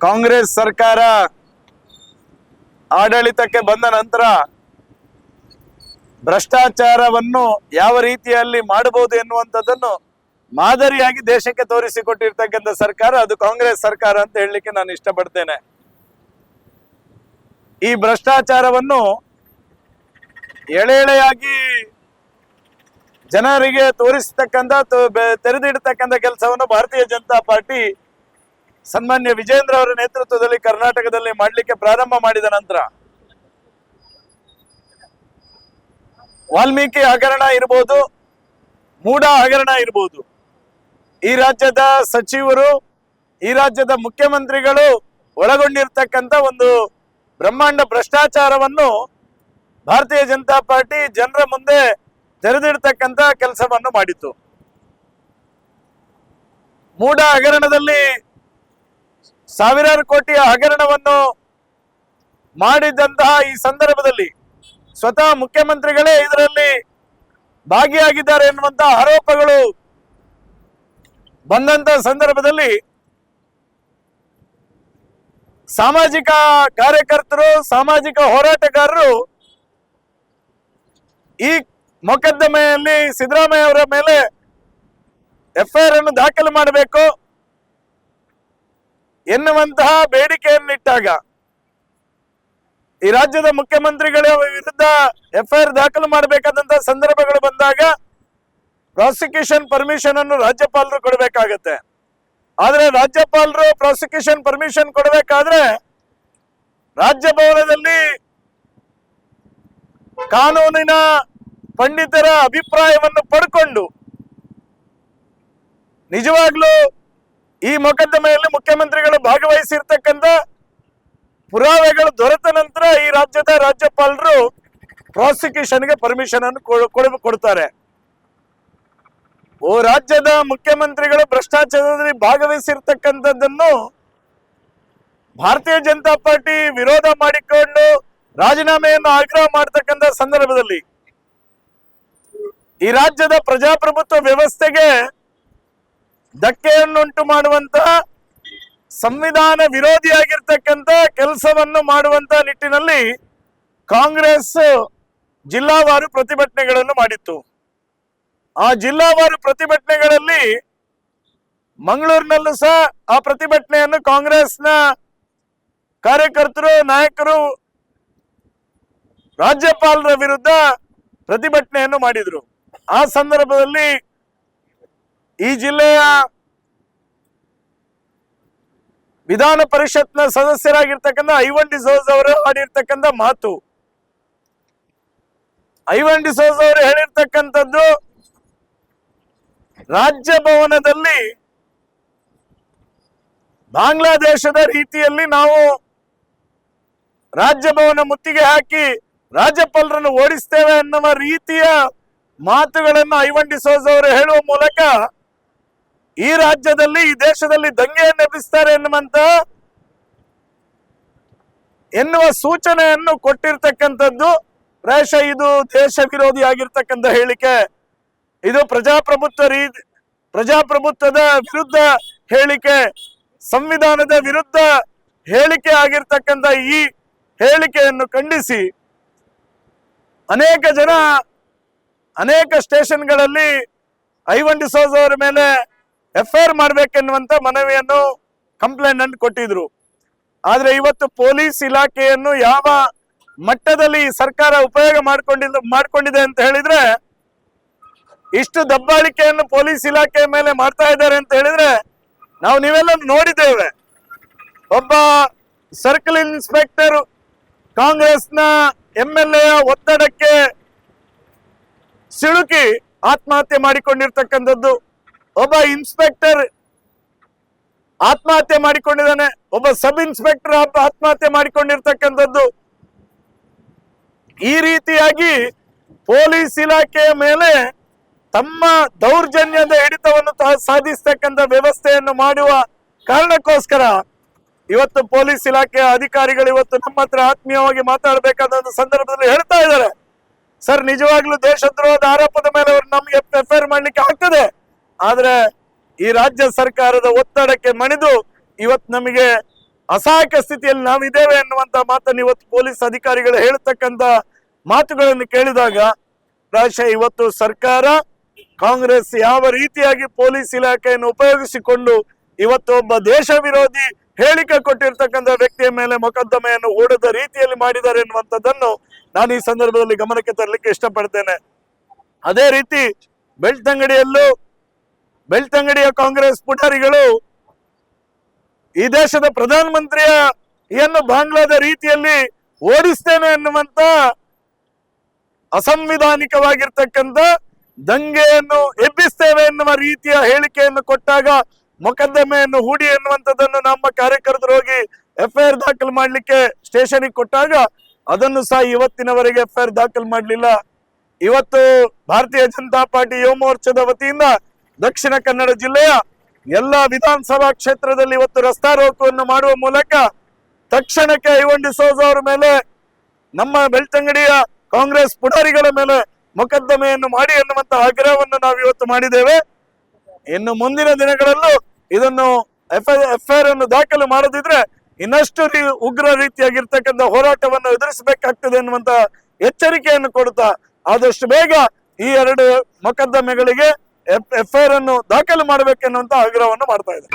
ಕಾಂಗ್ರೆಸ್ ಸರ್ಕಾರ ಆಡಳಿತಕ್ಕೆ ಬಂದ ನಂತರ ಭ್ರಷ್ಟಾಚಾರವನ್ನು ಯಾವ ರೀತಿಯಲ್ಲಿ ಮಾಡಬಹುದು ಎನ್ನುವಂಥದ್ದನ್ನು ಮಾದರಿಯಾಗಿ ದೇಶಕ್ಕೆ ತೋರಿಸಿಕೊಟ್ಟಿರ್ತಕ್ಕಂಥ ಸರ್ಕಾರ ಅದು ಕಾಂಗ್ರೆಸ್ ಸರ್ಕಾರ ಅಂತ ಹೇಳಲಿಕ್ಕೆ ನಾನು ಇಷ್ಟಪಡ್ತೇನೆ. ಈ ಭ್ರಷ್ಟಾಚಾರವನ್ನು ಎಳೆ ಎಳೆಯಾಗಿ ಜನರಿಗೆ ತೋರಿಸತಕ್ಕಂಥ ತೆರೆದಿಡ್ತಕ್ಕಂಥ ಕೆಲಸವನ್ನು ಭಾರತೀಯ ಜನತಾ ಪಾರ್ಟಿ ಸನ್ಮಾನ್ಯ ವಿಜೇಂದ್ರ ಅವರ ನೇತೃತ್ವದಲ್ಲಿ ಕರ್ನಾಟಕದಲ್ಲಿ ಮಾಡಲಿಕ್ಕೆ ಪ್ರಾರಂಭ ಮಾಡಿದ ನಂತರ ವಾಲ್ಮೀಕಿ ಹಗರಣ ಇರ್ಬೋದು ಮೂಡ ಹಗರಣ ಇರ್ಬೋದು. ಈ ರಾಜ್ಯದ ಸಚಿವರು, ಈ ರಾಜ್ಯದ ಮುಖ್ಯಮಂತ್ರಿಗಳು ಒಳಗೊಂಡಿರ್ತಕ್ಕಂಥ ಒಂದು ಬ್ರಹ್ಮಾಂಡ ಭ್ರಷ್ಟಾಚಾರವನ್ನು ಭಾರತೀಯ ಜನತಾ ಪಾರ್ಟಿ ಜನರ ಮುಂದೆ ತೆರೆದಿಡ್ತಕ್ಕಂಥ ಕೆಲಸವನ್ನು ಮಾಡಿತು ಮೂಡ ಹಗರಣದಲ್ಲಿ ಸಾವಿರಾರು ಕೋಟಿಯ ಹಗರಣವನ್ನು ಮಾಡಿದಂತಹ ಈ ಸಂದರ್ಭದಲ್ಲಿ ಸ್ವತಃ ಮುಖ್ಯಮಂತ್ರಿಗಳೇ ಇದರಲ್ಲಿ ಭಾಗಿಯಾಗಿದ್ದಾರೆ ಎನ್ನುವಂತಹ ಆರೋಪಗಳು ಬಂದಂತ ಸಂದರ್ಭದಲ್ಲಿ ಸಾಮಾಜಿಕ ಕಾರ್ಯಕರ್ತರು, ಸಾಮಾಜಿಕ ಹೋರಾಟಗಾರರು ಈ ಮೊಕದ್ದಮೆಯಲ್ಲಿ ಸಿದ್ದರಾಮಯ್ಯ ಅವರ ಮೇಲೆ ಎಫ್ಐಆರ್ ಅನ್ನು ದಾಖಲು ಮಾಡಬೇಕು. ಎನ್ನುವಂತಹ ಬೇಡಿಕೆಯನ್ನಿಟ್ಟಾಗ ಈ ರಾಜ್ಯದ ಮುಖ್ಯಮಂತ್ರಿಗಳ ವಿರುದ್ಧ ಎಫ್ಐಆರ್ ದಾಖಲು ಮಾಡಬೇಕಾದಂತಹ ಸಂದರ್ಭಗಳು ಬಂದಾಗ ಪ್ರಾಸಿಕ್ಯೂಷನ್ ಪರ್ಮಿಷನ್ ಅನ್ನು ರಾಜ್ಯಪಾಲರು ಕೊಡಬೇಕಾಗತ್ತೆ. ಆದ್ರೆ ರಾಜ್ಯಪಾಲರು ಪ್ರಾಸಿಕ್ಯೂಷನ್ ಪರ್ಮಿಷನ್ ಕೊಡಬೇಕಾದ್ರೆ ರಾಜ್ಯಭವನದಲ್ಲಿ ಕಾನೂನಿನ ಪಂಡಿತರ ಅಭಿಪ್ರಾಯವನ್ನು ಪಡ್ಕೊಂಡು ನಿಜವಾಗ್ಲೂ ಈ ಮೊಕದ್ದಮೆಯಲ್ಲಿ ಮುಖ್ಯಮಂತ್ರಿಗಳು ಭಾಗವಹಿಸಿರ್ತಕ್ಕಂಥ ಪುರಾವೆಗಳು ದೊರೆತ ನಂತರ ಈ ರಾಜ್ಯದ ರಾಜ್ಯಪಾಲರು ಪ್ರಾಸಿಕ್ಯೂಷನ್ಗೆ ಪರ್ಮಿಷನ್ ಅನ್ನು ಕೊಡ್- ಕೊಡ್- ಕೊಡ್ತಾರೆ. ಓ ರಾಜ್ಯದ ಮುಖ್ಯಮಂತ್ರಿಗಳು ಭ್ರಷ್ಟಾಚಾರದಲ್ಲಿ ಭಾಗವಹಿಸಿರ್ತಕ್ಕಂಥದ್ದನ್ನು ಭಾರತೀಯ ಜನತಾ ಪಾರ್ಟಿ ವಿರೋಧ ಮಾಡಿಕೊಂಡು ರಾಜೀನಾಮೆಯನ್ನು ಆಗ್ರಹ ಮಾಡತಕ್ಕಂಥ ಸಂದರ್ಭದಲ್ಲಿ ಈ ರಾಜ್ಯದ ಪ್ರಜಾಪ್ರಭುತ್ವ ವ್ಯವಸ್ಥೆಗೆ ಧಕ್ಕೆಯನ್ನುಂಟು ಮಾಡುವಂತಹ ಸಂವಿಧಾನ ವಿರೋಧಿಯಾಗಿರ್ತಕ್ಕಂಥ ಕೆಲಸವನ್ನು ಮಾಡುವಂತ ನಿಟ್ಟಿನಲ್ಲಿ ಕಾಂಗ್ರೆಸ್ ಜಿಲ್ಲಾವಾರು ಪ್ರತಿಭಟನೆಗಳನ್ನು ಮಾಡಿತ್ತು. ಆ ಜಿಲ್ಲಾವಾರು ಪ್ರತಿಭಟನೆಗಳಲ್ಲಿ ಮಂಗಳೂರಿನಲ್ಲೂ ಸಹ ಆ ಪ್ರತಿಭಟನೆಯನ್ನು ಕಾಂಗ್ರೆಸ್ನ ಕಾರ್ಯಕರ್ತರು, ನಾಯಕರು, ರಾಜ್ಯಪಾಲರ ವಿರುದ್ಧ ಪ್ರತಿಭಟನೆಯನ್ನು ಮಾಡಿದ್ರು. ಆ ಸಂದರ್ಭದಲ್ಲಿ ಈ ಜಿಲ್ಲೆಯ ವಿಧಾನ ಪರಿಷತ್ನ ಸದಸ್ಯರಾಗಿರ್ತಕ್ಕಂಥ ಐವನ್ ಡಿಸೋಸ್ ಅವರು ಆಡಿರ್ತಕ್ಕಂಥ ಮಾತು. ಐವನ್ ಡಿಸೋಸ್ ಅವರು ಹೇಳಿರ್ತಕ್ಕಂಥದ್ದು ರಾಜ್ಯ ಭವನದಲ್ಲಿ ಬಾಂಗ್ಲಾದೇಶದ ರೀತಿಯಲ್ಲಿ ನಾವು ರಾಜ್ಯ ಭವನ ಮುತ್ತಿಗೆ ಹಾಕಿ ರಾಜ್ಯಪಾಲರನ್ನು ಓಡಿಸ್ತೇವೆ ಅನ್ನುವ ರೀತಿಯ ಮಾತುಗಳನ್ನು ಐವನ್ ಡಿಸೋಸ್ ಅವರು ಹೇಳುವ ಮೂಲಕ ಈ ರಾಜ್ಯದಲ್ಲಿ, ಈ ದೇಶದಲ್ಲಿ ದಂಗೆಯನ್ನು ಎಬ್ಬಿಸ್ತಾರೆ ಎನ್ನುವಂತ ಎನ್ನುವ ಸೂಚನೆಯನ್ನು ಕೊಟ್ಟಿರ್ತಕ್ಕಂಥದ್ದು ಪ್ರಾಯಶಃ ಇದು ದೇಶ ವಿರೋಧಿ ಆಗಿರ್ತಕ್ಕಂಥ ಹೇಳಿಕೆ. ಇದು ಪ್ರಜಾಪ್ರಭುತ್ವ ರೀ ಪ್ರಜಾಪ್ರಭುತ್ವದ ವಿರುದ್ಧ ಹೇಳಿಕೆ, ಸಂವಿಧಾನದ ವಿರುದ್ಧ ಹೇಳಿಕೆ ಆಗಿರ್ತಕ್ಕಂಥ ಈ ಹೇಳಿಕೆಯನ್ನು ಖಂಡಿಸಿ ಅನೇಕ ಜನ, ಅನೇಕ ಸ್ಟೇಷನ್ಗಳಲ್ಲಿ ಐವನ್ ಡಿಸೋಸ್ ಅವರ ಮೇಲೆ ಎಫ್ಐಆರ್ ಮಾಡ್ಬೇಕೆನ್ನುವಂತ ಮನವಿಯನ್ನು ಕಂಪ್ಲೇಂಟ್ ಅನ್ನು ಕೊಟ್ಟಿದ್ರು. ಆದ್ರೆ ಇವತ್ತು ಪೊಲೀಸ್ ಇಲಾಖೆಯನ್ನು ಯಾವ ಮಟ್ಟದಲ್ಲಿ ಸರ್ಕಾರ ಉಪಯೋಗ ಮಾಡ್ಕೊಂಡಿದ್ದು, ಮಾಡ್ಕೊಂಡಿದೆ ಅಂತ ಹೇಳಿದ್ರೆ, ಇಷ್ಟು ದಬ್ಬಾಳಿಕೆಯನ್ನು ಪೊಲೀಸ್ ಇಲಾಖೆ ಮೇಲೆ ಮಾಡ್ತಾ ಇದ್ದಾರೆ ಅಂತ ಹೇಳಿದ್ರೆ, ನಾವು ನೀವೆಲ್ಲ ನೋಡಿದ್ದೇವೆ. ಒಬ್ಬ ಸರ್ಕಲ್ ಇನ್ಸ್ಪೆಕ್ಟರ್ ಕಾಂಗ್ರೆಸ್ನ ಎಂ ಎಲ್ ಎ ಒತ್ತಡಕ್ಕೆ ಸಿಲುಕಿ ಆತ್ಮಹತ್ಯೆ ಮಾಡಿಕೊಂಡಿರ್ತಕ್ಕಂಥದ್ದು. ಒಬ್ಬ ಇನ್ಸ್ಪೆಕ್ಟರ್ ಆತ್ಮಹತ್ಯೆ ಮಾಡಿಕೊಂಡಿದ್ದಾನೆ, ಒಬ್ಬ ಸಬ್ ಇನ್ಸ್ಪೆಕ್ಟರ್ ಆತ್ಮಹತ್ಯೆ ಮಾಡಿಕೊಂಡಿರ್ತಕ್ಕಂಥದ್ದು. ಈ ರೀತಿಯಾಗಿ ಪೊಲೀಸ್ ಇಲಾಖೆಯ ಮೇಲೆ ತಮ್ಮ ದೌರ್ಜನ್ಯದ ಹಿಡಿತವನ್ನು ಸಾಧಿಸತಕ್ಕಂಥ ವ್ಯವಸ್ಥೆಯನ್ನು ಮಾಡುವ ಕಾರಣಕ್ಕೋಸ್ಕರ ಇವತ್ತು ಪೊಲೀಸ್ ಇಲಾಖೆಯ ಅಧಿಕಾರಿಗಳು ಇವತ್ತು ನಮ್ಮ ಹತ್ರ ಆತ್ಮೀಯವಾಗಿ ಮಾತಾಡಬೇಕಾದ ಸಂದರ್ಭದಲ್ಲಿ ಹೇಳ್ತಾ ಇದ್ದಾರೆ. ಸರ್, ನಿಜವಾಗ್ಲೂ ದೇಶದ್ರೋಹದ ಆರೋಪದ ಆದ್ರೆ ಈ ರಾಜ್ಯ ಸರ್ಕಾರದ ಒತ್ತಡಕ್ಕೆ ಮಣಿದು ಇವತ್ತು ನಮಗೆ ಅಸಹಾಯಕ ಸ್ಥಿತಿಯಲ್ಲಿ ನಾವಿದ್ದೇವೆ ಅನ್ನುವಂಥ ಮಾತನ್ನು ಇವತ್ತು ಪೊಲೀಸ್ ಅಧಿಕಾರಿಗಳು ಹೇಳ್ತಕ್ಕಂತ ಮಾತುಗಳನ್ನು ಕೇಳಿದಾಗ ಪ್ರಾಯಶಃ ಇವತ್ತು ಸರ್ಕಾರ, ಕಾಂಗ್ರೆಸ್ ಯಾವ ರೀತಿಯಾಗಿ ಪೊಲೀಸ್ ಇಲಾಖೆಯನ್ನು ಉಪಯೋಗಿಸಿಕೊಂಡು ಇವತ್ತು ಒಬ್ಬ ದೇಶ ವಿರೋಧಿ ಹೇಳಿಕೆ ಕೊಟ್ಟಿರ್ತಕ್ಕಂಥ ವ್ಯಕ್ತಿಯ ಮೇಲೆ ಮೊಕದ್ದಮೆಯನ್ನು ಓಡದ ರೀತಿಯಲ್ಲಿ ಮಾಡಿದ್ದಾರೆ ಎನ್ನುವಂಥದ್ದನ್ನು ನಾನು ಈ ಸಂದರ್ಭದಲ್ಲಿ ಗಮನಕ್ಕೆ ತರಲಿಕ್ಕೆ ಇಷ್ಟಪಡ್ತೇನೆ. ಅದೇ ರೀತಿ ಬೆಳ್ತಂಗಡಿಯಲ್ಲೂ ಬೆಳ್ತಂಗಡಿಯ ಕಾಂಗ್ರೆಸ್ ಪುಟಾರಿಗಳು ಈ ದೇಶದ ಪ್ರಧಾನಮಂತ್ರಿಯ ಇಯನ್ನು ಬಾಂಗ್ಲಾದ ರೀತಿಯಲ್ಲಿ ಓಡಿಸ್ತೇನೆ ಎನ್ನುವಂತ ಅಸಂವಿಧಾನಿಕವಾಗಿರ್ತಕ್ಕಂಥ ದಂಗೆಯನ್ನು ಎಬ್ಬಿಸ್ತೇವೆ ಎನ್ನುವ ರೀತಿಯ ಹೇಳಿಕೆಯನ್ನು ಕೊಟ್ಟಾಗ ಮೊಕದ್ದಮೆಯನ್ನು ಹೂಡಿ ಎನ್ನುವಂಥದ್ದನ್ನು ನಮ್ಮ ಕಾರ್ಯಕರ್ತರು ಹೋಗಿ ಎಫ್ಐಆರ್ ದಾಖಲು ಮಾಡಲಿಕ್ಕೆ ಸ್ಟೇಷನ್ಗೆ ಕೊಟ್ಟಾಗ ಅದನ್ನು ಸಹ ಇವತ್ತಿನವರೆಗೆ ಎಫ್ಐಆರ್ ದಾಖಲು ಮಾಡಲಿಲ್ಲ. ಇವತ್ತು ಭಾರತೀಯ ಜನತಾ ಪಾರ್ಟಿ ಯುವ ಮೋರ್ಚಾದ ವತಿಯಿಂದ ದಕ್ಷಿಣ ಕನ್ನಡ ಜಿಲ್ಲೆಯ ಎಲ್ಲ ವಿಧಾನಸಭಾ ಕ್ಷೇತ್ರದಲ್ಲಿ ಇವತ್ತು ರಸ್ತಾರೋಕವನ್ನು ಮಾಡುವ ಮೂಲಕ ತಕ್ಷಣಕ್ಕೆ ಐವನ್ ಡಿಸೋಜ್ ಅವರ ಮೇಲೆ ನಮ್ಮ ಬೆಳ್ತಂಗಡಿಯ ಕಾಂಗ್ರೆಸ್ ಪುಡಾರಿಗಳ ಮೇಲೆ ಮೊಕದ್ದಮೆಯನ್ನು ಮಾಡಿ ಎನ್ನುವಂತಹ ಆಗ್ರಹವನ್ನು ನಾವು ಇವತ್ತು ಮಾಡಿದ್ದೇವೆ. ಇನ್ನು ಮುಂದಿನ ದಿನಗಳಲ್ಲೂ ಇದನ್ನು ಎಫ್ಐಆರ್ ಅನ್ನು ದಾಖಲು ಮಾಡದಿದ್ರೆ ಇನ್ನಷ್ಟು ಉಗ್ರ ರೀತಿಯಾಗಿರ್ತಕ್ಕಂಥ ಹೋರಾಟವನ್ನು ಎದುರಿಸಬೇಕಾಗ್ತದೆ ಎನ್ನುವಂತಹ ಎಚ್ಚರಿಕೆಯನ್ನು ಕೊಡುತ್ತಾ ಆದಷ್ಟು ಬೇಗ ಈ ಎರಡು ಮೊಕದ್ದಮೆಗಳಿಗೆ ಎಫ್ಐಆರ್ ಅನ್ನು ದಾಖಲು ಮಾಡಬೇಕೆನ್ನುವಂತ ಆಗ್ರಹವನ್ನು ಮಾಡ್ತಾ ಇದೆ